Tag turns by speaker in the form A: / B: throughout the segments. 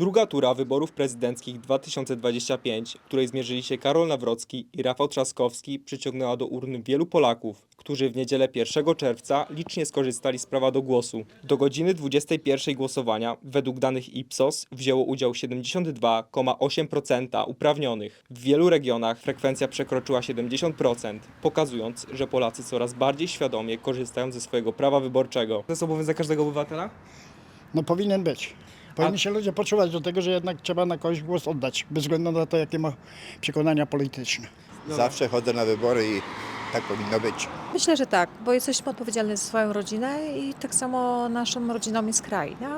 A: Druga tura wyborów prezydenckich 2025, w której zmierzyli się Karol Nawrocki i Rafał Trzaskowski, przyciągnęła do urn wielu Polaków, którzy w niedzielę 1 czerwca licznie skorzystali z prawa do głosu. Do godziny 21 głosowania, według danych Ipsos, wzięło udział 72,8% uprawnionych. W wielu regionach frekwencja przekroczyła 70%, pokazując, że Polacy coraz bardziej świadomie korzystają ze swojego prawa wyborczego. To jest obowiązek każdego obywatela?
B: No powinien być. Powinni się ludzie poczuwać do tego, że jednak trzeba na kogoś głos oddać, bez względu na to, jakie ma przekonania polityczne.
C: Zawsze chodzę na wybory i tak powinno być.
D: Myślę, że tak, bo jesteśmy odpowiedzialni za swoją rodzinę i tak samo naszą rodziną jest kraj. Nie?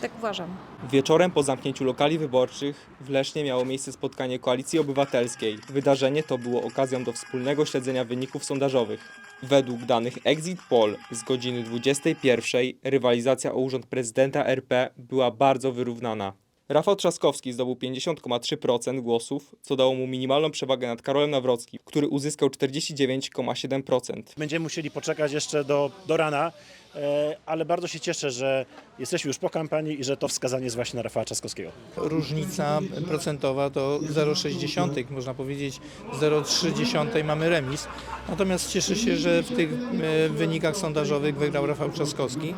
D: Tak uważam.
A: Wieczorem po zamknięciu lokali wyborczych w Lesznie miało miejsce spotkanie Koalicji Obywatelskiej. Wydarzenie to było okazją do wspólnego śledzenia wyników sondażowych. Według danych Exit Poll z godziny 21 rywalizacja o urząd prezydenta RP była bardzo wyrównana. Rafał Trzaskowski zdobył 50,3% głosów, co dało mu minimalną przewagę nad Karolem Nawrockim, który uzyskał 49,7%.
E: Będziemy musieli poczekać jeszcze do, do rana, ale bardzo się cieszę, że jesteśmy już po kampanii i że to wskazanie jest właśnie na Rafała Trzaskowskiego.
F: różnica procentowa to 0,6, można powiedzieć 0,3 mamy remis. Natomiast cieszę się, że w tych e, wynikach sondażowych wygrał Rafał Trzaskowski.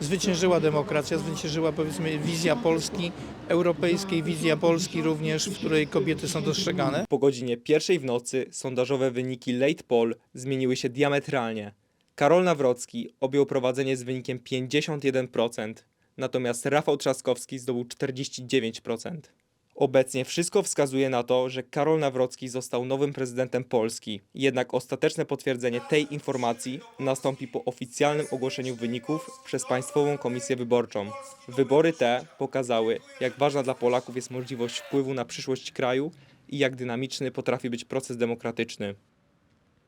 F: Zwyciężyła demokracja, zwyciężyła powiedzmy wizja Polski, europejskiej wizja Polski również, w której kobiety są dostrzegane.
A: Po godzinie pierwszej w nocy sondażowe wyniki late poll zmieniły się diametralnie. Karol Nawrocki objął prowadzenie z wynikiem 51%, natomiast Rafał Trzaskowski zdobył 49%. Obecnie wszystko wskazuje na to, że Karol Nawrocki został nowym prezydentem Polski. Jednak ostateczne potwierdzenie tej informacji nastąpi po oficjalnym ogłoszeniu wyników przez Państwową Komisję Wyborczą. Wybory te pokazały, jak ważna dla Polaków jest możliwość wpływu na przyszłość kraju i jak dynamiczny potrafi być proces demokratyczny.